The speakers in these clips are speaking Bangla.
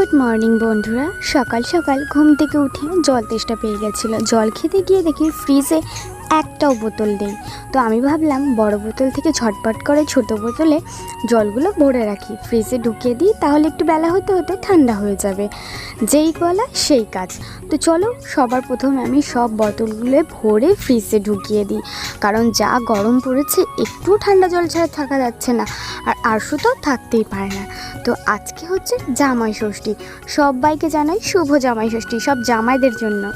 গুড মর্নিং বন্ধুরা। সকাল সকাল ঘুম থেকে উঠে জল তেষ্টা পেয়ে গেছিল। জল খেতে গিয়ে দেখি ফ্রিজে একটাও বোতল নেই তো আমি ভাবলাম বড় বোতল থেকে ঝটপট করে ছোট বোতলে জলগুলো ভরে রাখি। ফ্রিজে ঢুকিয়ে দিই, তাহলে একটু বেলা হতে হতে ঠান্ডা হয়ে যাবে। যেই গলা সেই কাজ। তো চলো, সবার প্রথমে আমি সব বোতলগুলো ভরে ফ্রিজে ঢুকিয়ে দিই। কারণ যা গরম পড়েছে একটু ঠান্ডা জল ছাড়া থাকা যাচ্ছে না। আর আরশু তো থাকতেই পারে না। তো আজকে হচ্ছে জামাই ষষ্ঠী। সবাইকে জানাই শুভ জামাই ষষ্ঠী, সব জামাইদের জন্য।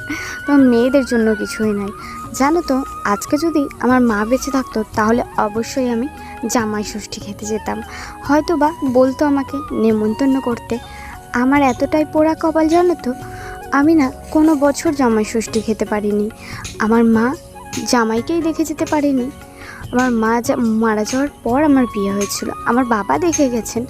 তো মেয়েদের জন্য কিছুই নাই। জানো তো, আজকে যদি আমার মা বেঁচে থাকতো, তাহলে অবশ্যই আমি জামাই ষষ্ঠী খেতে যেতাম। হয়তো বা বলতো আমাকে নেমন্তন্ন করতে, আমার এতটাই পোড়া কপাল জানো তো, আমি না কোনো বছর জামাই ষষ্ঠী খেতে পারিনি। আমার মা জামাইকেই দেখে যেতে পারেনি। আমার মা যা মারা যাওয়ার পর আমার বিয়ে হয়েছিল। আমার বাবা দেখে গেছেন।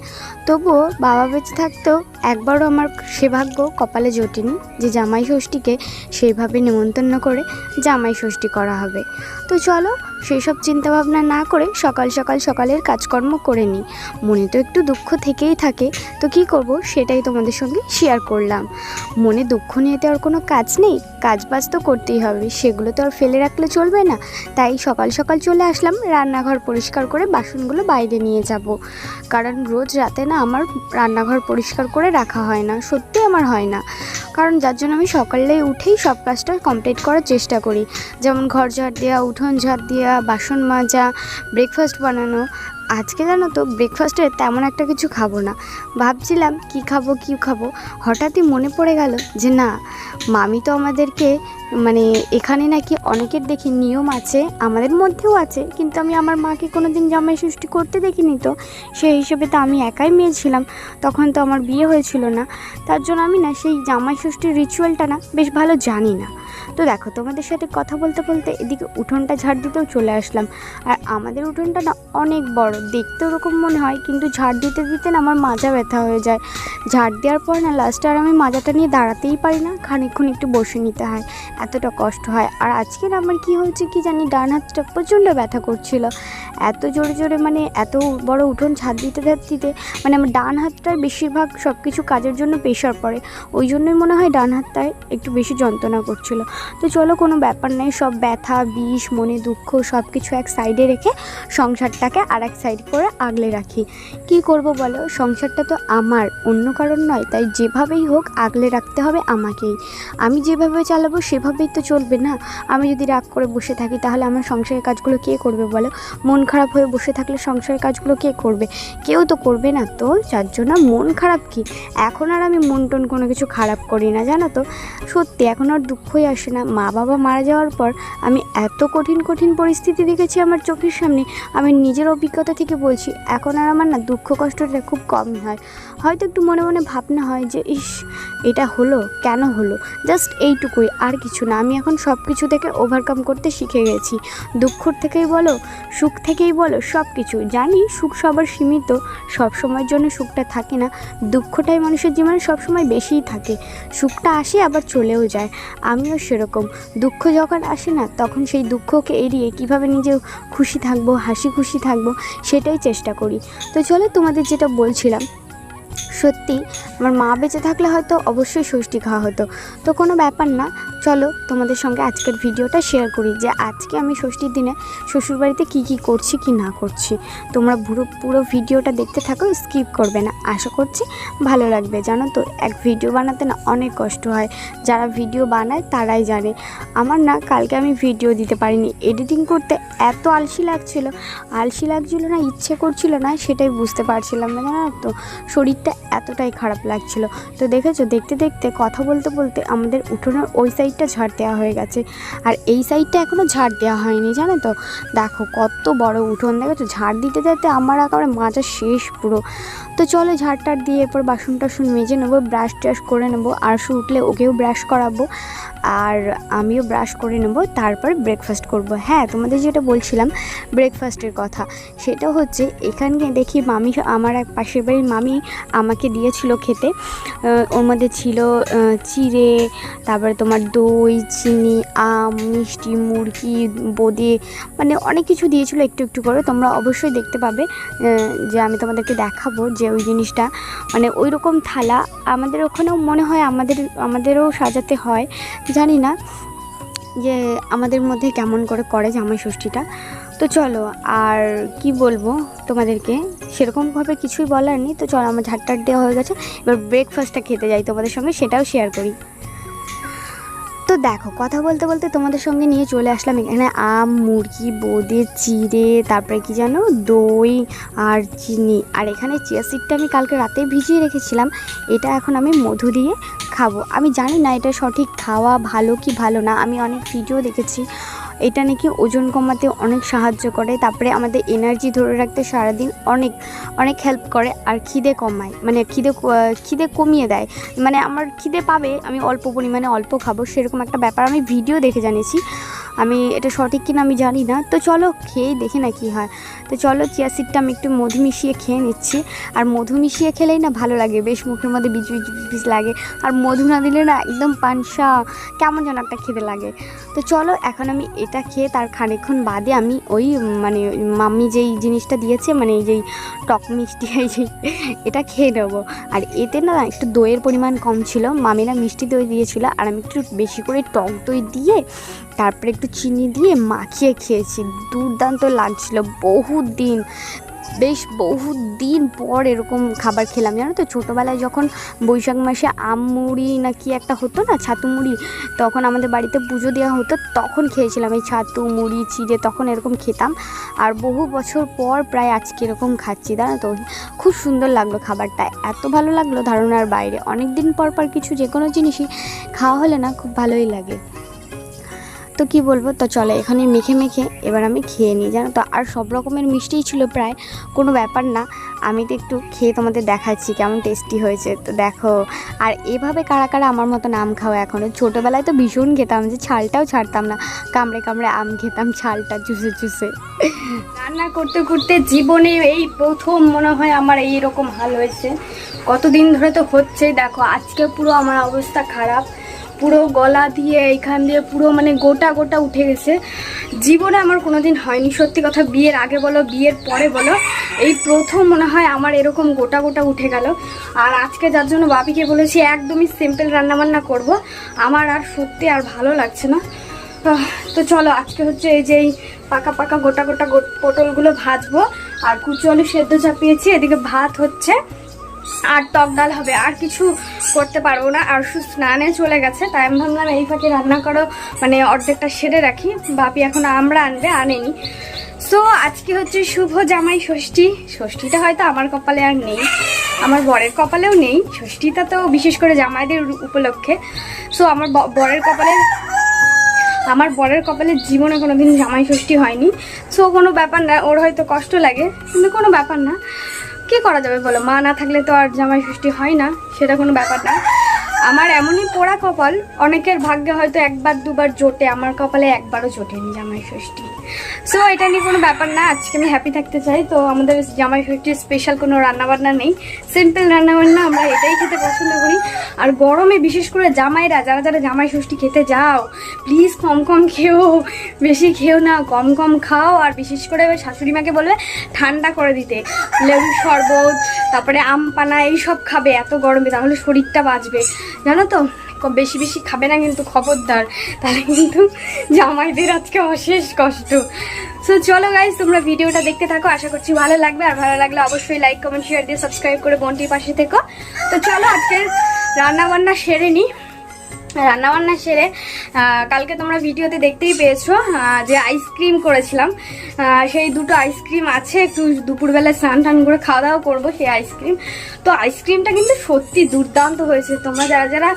তবুও বাবা বেঁচে থাকতেও একবারও আমার সে ভাগ্য কপালে জোটেনি যে জামাই ষষ্ঠীকে সেইভাবে নেমন্তন্ন করে জামাই ষষ্ঠী করা হবে। তো চলো সেই সব চিন্তাভাবনা না করে সকাল সকাল সকালের কাজকর্ম করে নিই। মনে তো একটু দুঃখ থেকেই থাকে, তো কি করব সেটাই তোমাদের সঙ্গে শেয়ার করলাম। মনে দুঃখ নিয়ে তো আর কোনো কাজ নেই কাজ বাজ তো করতেই হবে, সেগুলো তো আর ফেলে রাখলে চলবে না। তাই সকাল সকাল চলে আসলাম, রান্নাঘর পরিষ্কার করে বাসনগুলো বাইরে নিয়ে যাব। কারণ রোজ রাতে না আমার রান্নাঘর পরিষ্কার করে রাখা হয় না, সত্যি আমার হয় না। কারণ যার জন্য আমি সকালে উঠেই সব কাজটা কমপ্লিট করার চেষ্টা করি। যেমন ঘর ঝাড় দেওয়া উঠোন ঝাড় দেওয়া বাসন মাজা ব্রেকফাস্ট বানানো। আজকে জানো তো ব্রেকফাস্টে তেমন একটা কিছু খাব না। ভাবছিলাম কি খাব কি খাব? হঠাৎই মনে পড়ে গেল যে না, মামি তো আমাদেরকে মানে এখানে নাকি অনেকের দেখি নিয়ম আছে, আমাদের মধ্যেও আছে, কিন্তু আমি আমার মাকে কোনো দিন জামাই ষষ্ঠী করতে দেখিনি তো। সেই হিসেবে তো আমি একাই মেয়ে ছিলাম, তখন তো আমার বিয়ে হয়েছিল না। তার জন্য আমি না সেই জামাই ষষ্ঠীর রিচুয়ালটা না বেশ ভালো জানি না। তো দেখো, তোমাদের সাথে কথা বলতে বলতে এদিকে উঠোনটা ঝাড় দিতেও চলে আসলাম। আর আমাদের উঠোনটা না অনেক বড় দেখতে ওরকম মনে হয়, কিন্তু ঝাড় দিতে দিতে না আমার মাজা ব্যথা হয়ে যায়। ঝাড় দেওয়ার পর না লাস্টে আর আমি মাজাটা নিয়ে দাঁড়াতেই পারি না খানিক্ষণ একটু বসে নিতে হয়। এতটা কষ্ট হয়। আর আজকের আমার কি হয়েছে কি জানি, ডান হাতটা প্রচণ্ড ব্যথা করছিল। এত জোরে জোরে মানে এত বড় উঠোন ছাদ দিতে দিতে মানে আমার ডান হাতটায় বেশিরভাগ সব কিছু কাজের জন্য প্রেশার পড়ে। ওই জন্যই মনে হয় ডান হাতটায় একটু বেশি যন্ত্রণা করছিল। তো চলো কোনো ব্যাপার নেই, সব ব্যথা, বিষ, মনে দুঃখ সব কিছু এক সাইডে রেখে সংসারটাকে আর এক সাইড করে আগলে রাখি। কি করব বলো? সংসারটা তো আমার, অন্য কারণ নয়। তাই যেভাবেই হোক আগলে রাখতে হবে আমাকেই। আমি যেভাবে চালাবো সেভাবেই তো চলবে না। আমি যদি রাগ করে বসে থাকি, তাহলে আমার সংসারের কাজগুলো কে করবে বলো? মন খারাপ হয়ে বসে থাকলে সংসারের কাজগুলো কে করবে? কেউ তো করবে না তো, যার জন্য মন খারাপ কি? এখন আর আমি মন টন কোনো কিছু খারাপ করি না, জানো তো? সত্যি, এখন আর দুঃখই আসে না। মা বাবা মারা যাওয়ার পর আমি এত কঠিন কঠিন পরিস্থিতি দেখেছি আমার চোখের সামনে। আমি নিজের অভিজ্ঞতা থেকে বলছি, এখন আর আমার না দুঃখ কষ্টটা খুব কমই হয়। হয়তো একটু মনে মনে ভাবনা হয় যে, ইস, এটা হলো, কেন হলো? জাস্ট এইটুকুই, আর কিছু না। আমি এখন সব কিছু থেকে ওভারকাম করতে শিখে গেছি। দুঃখর থেকেই বলো, সুখ থেকেই বলো সব কিছু জানি সুখ সবার সীমিত সব সময়ের জন্য সুখটা থাকে না। দুঃখটাই মানুষের জীবনে সবসময় বেশিই থাকে। সুখটা আসে, আবার চলেও যায়। আমিও সেরকম। দুঃখ যখন আসে না, তখন সেই দুঃখকে এড়িয়ে কীভাবে নিজে খুশি থাকব, হাসি খুশি থাকব, সেটাই চেষ্টা করি। তো চলো তোমাদের যেটা বলছিলাম, সত্যি আমার মা বেঁচে থাকলে হয়তো অবশ্যই ষষ্ঠী খাওয়া হতো। তো কোনো ব্যাপার না চলো তোমাদের সঙ্গে আজকের ভিডিওটা শেয়ার করি যে আজকে আমি ষষ্ঠীর দিনে শ্বশুরবাড়িতে কী কী করছি, কি না করছি। তোমরা পুরো পুরো ভিডিওটা দেখতে থাকো স্কিপ করবে না। আশা করছি ভালো লাগবে, জানো তো? এক ভিডিও বানাতে না অনেক কষ্ট হয়। যারা ভিডিও বানায় তারাই জানে। আমার না কালকে আমি ভিডিও দিতে পারিনি। এডিটিং করতে এত আলসি লাগছিল। আলসি লাগছিল না, ইচ্ছে করছিল না, সেটাই বুঝতে পারছিলাম না, জানো তো? শরীরটা এতটাই খারাপ লাগছিল। তো দেখেছ, দেখতে দেখতে, কথা বলতে বলতে আমাদের উঠোনের ওই সাইডটা ঝাড় দেওয়া হয়ে গেছে। আর এই সাইডটা এখনও ঝাড় দেওয়া হয়নি, জানো তো? দেখো, কত বড় উঠোন। দেখেছ ঝাড় দিতে দিতে আমার একেবারে মাজা শেষ পুরো। তো চলো ঝাড় টাড় দিয়ে এরপর বাসন টাসন মেজে নেব ব্রাশ ট্রাশ করে নেব। আর শু উঠলে ওকেও ব্রাশ করাবো। আর আমিও ব্রাশ করে নেব, তারপর ব্রেকফাস্ট করব। হ্যাঁ তোমাদের যেটা বলছিলাম ব্রেকফাস্টের কথা, সেটা হচ্ছে এখানে দেখি মামি, আমার এক পাশের বাড়ির মামি আমাকে দিয়েছিল খেতে। ওর মধ্যে ছিল চিড়ে, তারপরে তোমার দই দই, চিনি, আম, মিষ্টি, মুরগি, বোঁদে মানে অনেক কিছু দিয়েছিল একটু একটু করে। তোমরা অবশ্যই দেখতে পাবে যে আমি তোমাদেরকে দেখাবো যে ওই জিনিসটা। মানে ওই রকম থালা আমাদের ওখানেও মনে হয় আমাদের, আমাদেরও সাজাতে হয়। জানি না যে আমাদের মধ্যে কেমন করে করে জামাই ষষ্ঠীটা। তো চলো, আর কি বলব তোমাদেরকে? সেরকমভাবে কিছুই বলার নেই। তো চলো, আমার ঝাড়টার দেওয়া হয়ে গেছে। এবার ব্রেকফাস্টটা খেতে যাই তোমাদের সঙ্গে, সেটাও শেয়ার করি। তো দেখো, কথা বলতে বলতে তোমাদের সঙ্গে নিয়ে চলে আসলাম এখানে আম, মুরগি, বোঁদে, চিড়ে, তারপরে কি জানো? দই আর চিনি। আর এখানে চিয়া সিডটা আমি কালকে রাতে ভিজিয়ে রেখেছিলাম। এটা এখন আমি মধু দিয়ে খাব। আমি জানি না এটা সঠিক খাওয়া ভালো কি ভালো না। আমি অনেক ভিডিও দেখেছি। এটা নাকি ওজন কমাতে অনেক সাহায্য করে, তারপরে আমাদের এনার্জি ধরে রাখতে সারাদিন অনেক অনেক হেল্প করে আর খিদে কমায় মানে খিদে খিদে কমিয়ে দেয়। মানে আমার খিদে পাবে, আমি অল্প পরিমাণে অল্প খাব, সেরকম একটা ব্যাপার। আমি ভিডিও দেখে জানিয়েছি। আমি এটা সঠিক কিনা আমি জানি না। তো চলো খেয়েই দেখি না কি হয়। তো চলো চিয়া সিডটা আমি একটু মধু মিশিয়ে খেয়ে নিচ্ছি। আর মধু মিশিয়ে খেলেই না ভালো লাগে, বেশ মুখের মধ্যে বিচ বিচ বিচ লাগে। আর মধু না দিলে না একদম পানসা, কেমন যেন একটা খেতে লাগে। তো চলো এখন আমি এটা খেয়ে তার খানিকক্ষণ বাদে আমি ওই মানে মাম্মি যেই জিনিসটা দিয়েছে মানে এই যেই টক মিষ্টি, এই যে এটা খেয়ে নেব। আর এতে না একটু দইয়ের পরিমাণ কম ছিল। মামিরা মিষ্টি দই দিয়েছিল। আর আমি একটু বেশি করে টক দই দিয়ে তারপরে একটু চিনি দিয়ে মাখিয়ে খেয়েছি। দুর্দান্ত লাগছিল বহু দিন বেশ বহু দিন পর এরকম খাবার খেলাম। জানো তো, ছোটোবেলায় যখন বৈশাখ মাসে আম মুড়ি না কি একটা হতো না, ছাতু মুড়ি, তখন আমাদের বাড়িতে পুজো দেওয়া হতো, তখন খেয়েছিলাম এই ছাতু মুড়ি, চিড়ে, তখন এরকম খেতাম। আর বহু বছর পর প্রায় আজকে এরকম খাচ্ছি, জানো তো। খুব সুন্দর লাগল খাবারটা। এত ভালো লাগল ধারণার বাইরে। অনেক দিন পর পর কিছু যে কোনো জিনিসই খাওয়া হলে না খুব ভালোই লাগে। তো কি বলব? তো চলো এখানে মেখে মেখে এবার আমি খেয়ে নিই, জানো তো? আর সব রকমের মিষ্টিই ছিল প্রায়, কোনো ব্যাপার না। আমি তো একটু খেয়ে তোমাদের দেখাচ্ছি কেমন টেস্টি হয়েছে। তো দেখো, আর এভাবে কারা কারা আমার মতো আম খাওয়া এখনও ছোটোবেলায় তো ভীষণ খেতাম যে ছালটাও ছাড়তাম না। কামড়ে কামড়ে আম খেতাম ছালটা চুষে চুষে। রান্না করতে করতে জীবনে এই প্রথম মনে হয় আমার এই রকম হাল হয়েছে। কতদিন ধরে তো হচ্ছেই, দেখো, আজকে পুরো আমার অবস্থা খারাপ। পুরো গলা দিয়ে এইখান দিয়ে পুরো মানে গোটা গোটা উঠে গেছে। জীবনে আমার কোনোদিন হয়নি। সত্যি কথা, বিয়ের আগে বলো, বিয়ের পরে বলো, এই প্রথম মনে হয় আমার এরকম গোটা গোটা উঠে গেল। আর আজকে যার জন্য বাপিকে বলেছি, একদমই সিম্পল রান্নাবান্না করব। আমার আর সত্যি আর ভালো লাগছে না। তো চলো, আজকে হচ্ছে এই যে পাকা পাকা গোটা গোটা পটলগুলো ভাজবো। আর কুচু আলু সেদ্ধ চাপিয়েছি, এদিকে ভাত হচ্ছে। আর টক ডাল হবে। আর কিছু করতে পারব না। আর শুধু স্নানে চলে গেছে, তাই আমি ভাবলাম এই ফাঁকে রান্না করো। মানে অর্ধেকটা সেরে রাখি। বাপি এখন আমরা আনবে আনেনি। সো আজকে হচ্ছে শুভ জামাই ষষ্ঠী। ষষ্ঠীটা হয়তো আমার কপালে আর নেই। আমার বরের কপালেও নেই। ষষ্ঠীটা তো বিশেষ করে জামাইদের উপলক্ষে। সো আমার বরের কপালে, আমার বরের কপালে জীবনে কোনোদিন জামাই ষষ্ঠী হয়নি। সো কোনো ব্যাপার না, ওর হয়তো কষ্ট লাগে। কিন্তু কোনো ব্যাপার না। কি করা যাবে বলো? মা না থাকলে তো আর জামাই ষষ্ঠী হয় না, সেটা কোনো ব্যাপার না। আমার এমনই পোড়া কপাল, অনেকের ভাগ্যে হয়তো একবার দুবার জোটে, আমার কপালে একবারও জোটেনি জামাই ষষ্ঠী। সো এটা নিয়ে কোনো ব্যাপার না। আজকে আমি হ্যাপি থাকতে চাই। তো আমাদের জামাই ষষ্ঠীর স্পেশাল কোনো রান্নাবান্না নেই। সিম্পল রান্নাবান্না আমরা এটাই খেতে পছন্দ করি। আর গরমে বিশেষ করে জামাইরা, যারা যারা জামাই ষষ্ঠী খেতে যাও প্লিজ কম কম খেও, বেশি খেও না, কম কম খাও। আর বিশেষ করে শাশুড়ি মাকে বলবে, ঠান্ডা করে দিতে। লেবু শরবত, তারপরে আম পানা, এইসব খাবে এত গরমে, তাহলে শরীরটা বাঁচবে। জানো তো? বেশি বেশি খাবে না কিন্তু খবরদার, তাহলে কিন্তু জামাইদের আজকে অশেষ কষ্ট। সো চলো গাইজ তোমরা ভিডিওটা দেখতে থাকো, আশা করছি ভালো লাগবে, আর ভালো লাগলে অবশ্যই লাইক কমেন্ট শেয়ার দিয়ে সাবস্ক্রাইব করে বন্টির পাশে থেকো। তো চলো আজকে রান্না বান্না সেরে নিই রান্নাবান্না সেরে কালকে তোমরা ভিডিওতে দেখতেই পেয়েছ যে আইসক্রিম করেছিলাম। সেই দুটো আইসক্রিম আছে একটু দুপুরবেলা স্নান টান করে খাওয়া দাওয়া করব সেই আইসক্রিম তো আইসক্রিমটা কিন্তু সত্যি দুর্দান্ত হয়েছে। তোমরা যারা যারা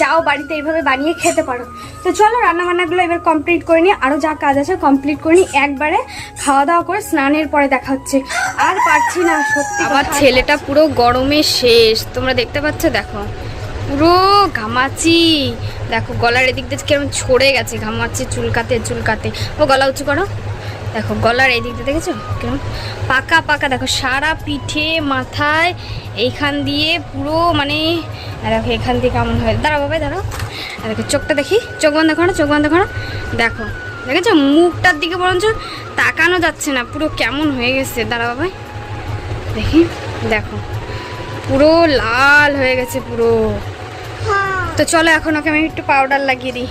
চাও বাড়িতে এইভাবে বানিয়ে খেতে পারো। তো চলো রান্নাবান্নাগুলো এবার কমপ্লিট করে নিই। আরও যা কাজ আছে কমপ্লিট করে নিই। একবারে খাওয়া দাওয়া করে স্নানের পরে দেখা হচ্ছে। আর পারছি না সত্যি আমার ছেলেটা পুরো গরমে শেষ। তোমরা দেখতে পাচ্ছ দেখো। পুরো ঘামাচি দেখো, গলার এদিক দিয়ে কেমন ছড়ে গেছে, ঘামাচ্ছে চুলকাতে চুলকাতে। ও, গলা উঁচু করো। দেখো, গলার এই দিকটা দেখেছ? কেমন? পাকা পাকা, দেখো, সারা পিঠে, মাথায়, এইখান দিয়ে পুরো মানে দেখো, এখান দিয়ে কেমন হয়। দাঁড়াও বাবাই, দাঁড়াও। দেখো, চোখটা দেখি। চোখ বন্ধ করো, চোখ বন্ধ করো। দেখো, দেখেছ? মুখটার দিকে বরঞ্চ তাকানো যাচ্ছে না। পুরো কেমন হয়ে গেছে। দাঁড়া বাবাই। দেখি, দেখো। পুরো লাল হয়ে গেছে পুরো। তো চলো এখন ওকে আমি একটু পাউডার লাগিয়ে দিই।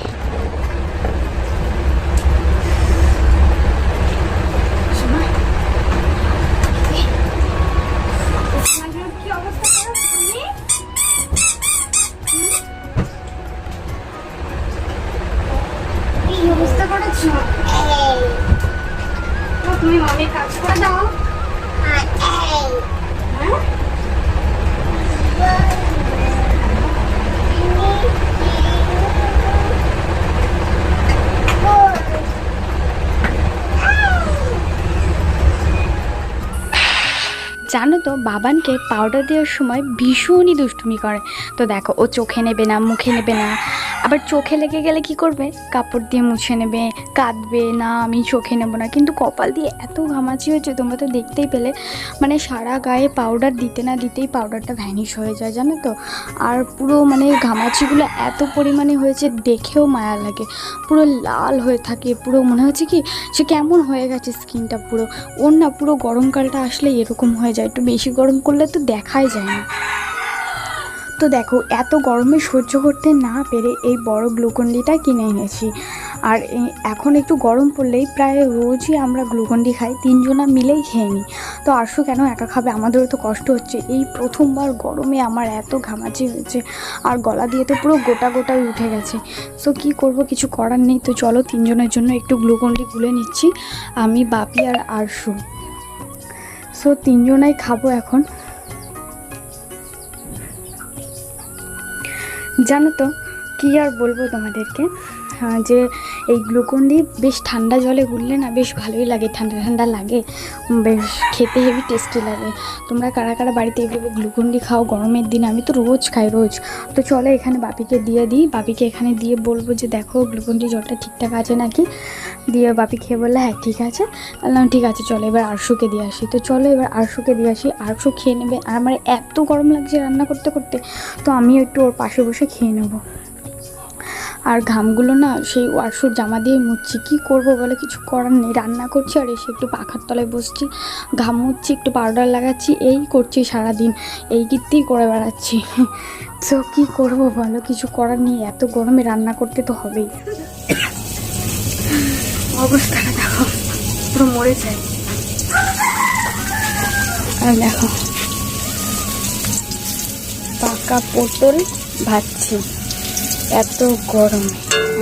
জানো তো, বাবানকে পাউডার দেওয়ার সময় ভীষণই দুষ্টুমি করে। তো দেখো, ও চোখে নেবে না, মুখে নেবে না আবার চোখে লেগে গেলে কি করবে? কাপড় দিয়ে মুছে নেবে, কাঁদবে, না, আমি চোখে নেব না। কিন্তু কপাল দিয়ে এত ঘামাচি হয়েছে, তোমরা তো দেখতেই পেলে। মানে সারা গায়ে পাউডার দিতে না দিতেই পাউডারটা ভ্যানিশ হয়ে যায়, জানো তো? আর পুরো মানে ঘামাচিগুলো এত পরিমাণে হয়েছে, দেখেও মায়া লাগে। পুরো লাল হয়ে থাকে, পুরো মনে হচ্ছে কি সে কেমন হয়ে গেছে স্কিনটা পুরো। ওর না পুরো গরমকালটা আসলে এরকম হয়ে যায়, একটু বেশি গরম করলে তো দেখাই যায় না। তো দেখো, এত গরমে সহ্য করতে না পেরে এই বড় গ্লুকন্ডিটা কিনে এনেছি। আর এখন একটু গরম পড়লেই প্রায় রোজই আমরা গ্লুকন্ডি খাই, তিনজনা মিলেই খেয়ে নিই। তো আরশু কেন একা খাবে? আমাদেরও তো কষ্ট হচ্ছে। এই প্রথমবার গরমে আমার এত ঘামাচি হয়েছে, আর গলা দিয়ে তো পুরো গোটা গোটাই উঠে গেছে। সো কি করব? কিছু করার নেই। তো চলো, তিনজনের জন্য একটু গ্লুকন্ডি গুলে নিচ্ছি, আমি বাপি আর আরশু। সো তিনজনাই খাব এখন। জানো তো কী আর বলব তোমাদেরকে? যে এই গ্লুকন্ডি বেশ ঠান্ডা জলে গুললে না বেশ ভালোই লাগে, ঠান্ডা ঠান্ডা লাগে। বেশ খেতে হেভি টেস্টি লাগে। তোমরা কারা কারা বাড়িতে এইভাবে গ্লুকন্ডি খাও গরমের দিন? আমি তো রোজ খাই, রোজ। তো চলো এখানে বাপিকে দিয়ে দিই। বাপিকে এখানে দিয়ে বলব যে, দেখো গ্লুকন্ডি জলটা ঠিকঠাক আছে নাকি? দিয়ে বাপি খেয়ে বললে হ্যাঁ ঠিক আছে। বললাম ঠিক আছে, চলো এবার আরশুকে দিয়ে আসি। তো চলো এবার আরশুকে দিয়ে আসি। আরশু খেয়ে নেবে। আর আমার এত গরম লাগছে রান্না করতে করতে। তো আমিও একটু ওর পাশে বসে খেয়ে নেব। আর ঘামগুলো না সেই ওয়াশুর জামা দিয়ে মুছছি কী করব বলে কিছু করার নেই। রান্না করছি আর এসে একটু পাখার তলায় বসছি। ঘাম মুছছি একটু পাউডার লাগাচ্ছি। এই করছি সারাদিন। এই কীর্তিই করে বেড়াচ্ছি। তো কী করব বলো? কিছু করার নেই। এত গরমে রান্না করতে তো হবেই। অবস্থাটা দেখো। পুরো মরে যায়। আর দেখো। পাকা পটল ভাজছি। এত গরম।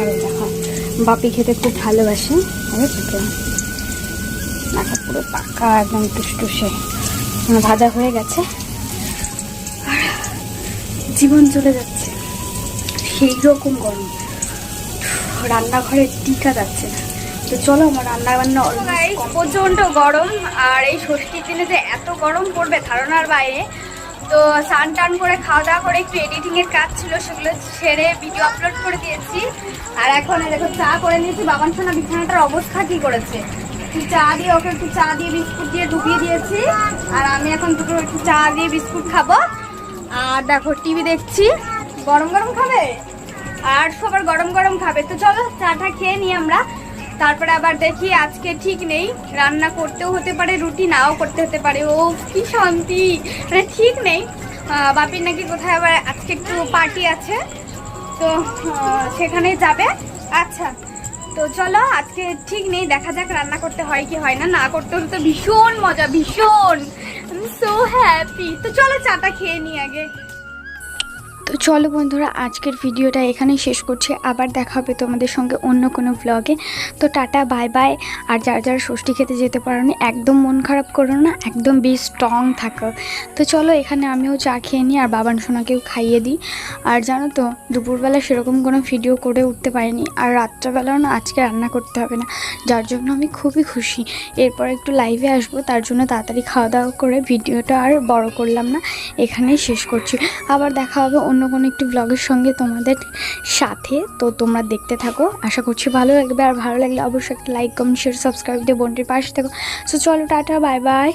আরে দেখো বাপি খেতে খুব ভালোবাসে। আরে দেখো। পুরো পাকা একদম টুসটুসে। ভাজা হয়ে গেছে। আর জীবন চলে যাচ্ছে। সেই রকম গরম। রান্নাঘরে টিকা যাচ্ছে না। তো চলো আমার রান্না বান্না প্রচণ্ড গরম। আর এই ষষ্ঠীর দিনে যে এত গরম পড়বে ধারণার বাইরে তো স্নান টান করে খাওয়া দাওয়া করে একটু এডিটিং এর কাজ ছিল, সেগুলো ছেড়ে ভিডিও আপলোড করে দিয়েছি। আর এখন দেখো, চা করে নিয়েছি। বাবান সোনা বিছানাটার অবস্থা কি করেছে? একটু চা দিয়ে ওকে একটু চা দিয়ে বিস্কুট দিয়ে ডুবিয়ে দিয়েছি। আর আমি এখন দুটো একটু চা দিয়ে বিস্কুট খাব। আর দেখো, টিভি দেখছি। গরম গরম খাবে? আর সবার গরম গরম খাবে। তো চলো, চাটা খেয়ে নিই আমরা। তারপরে আবার দেখি আজকে ঠিক নেই। রান্না করতেও হতে পারে, রুটি নাও করতে হতে পারে। ও, কি শান্তি। মানে ঠিক নেই। বাপির নাকি কোথায় আবার আজকে একটু পার্টি আছে। তো সেখানে যাবে। আচ্ছা তো চলো আজকে ঠিক নেই। দেখা যাক রান্না করতে হয় কি হয় না। না করতে হলে তো ভীষণ মজা, ভীষণ। সো হ্যাপি তো চলো চাটা খেয়ে নিই আগে। তো চলো বন্ধুরা, আজকের ভিডিওটা এখানেই শেষ করছি। আবার দেখা হবে তোমাদের সঙ্গে অন্য কোনো ভ্লগে তো টাটা বাই বাই আর যার যারা ষষ্ঠী খেতে যেতে পারো একদম মন খারাপ করো না, একদম বি স্ট্রং থাকো। তো চলো, এখানে আমিও চা খেয়ে নিই, আর বাবান সোনাকেও খাইয়ে দিই। আর জানো তো, দুপুরবেলা সেরকম কোনো ভিডিও করে উঠতে পারিনি, আর রাত্রেবেলাও না, আজকে রান্না করতে হবে না। যার জন্য আমি খুবই খুশি। এরপর একটু লাইভে আসব, তার জন্য তাড়াতাড়ি খাওয়া দাওয়া করে ভিডিওটা আর বড় করলাম না, এখানেই শেষ করছি। আবার দেখা হবে অন্য অন্য কোনো একটি ব্লগের সঙ্গে তোমাদের সাথে। তো তোমরা দেখতে থাকো। আশা করছি ভালো লাগবে। আর ভালো লাগলে অবশ্যই একটা লাইক কমেন্ট শেয়ার সাবস্ক্রাইব দিয়ে বোনটির পাশে থাকো। সো চলো, টাটা বাই বাই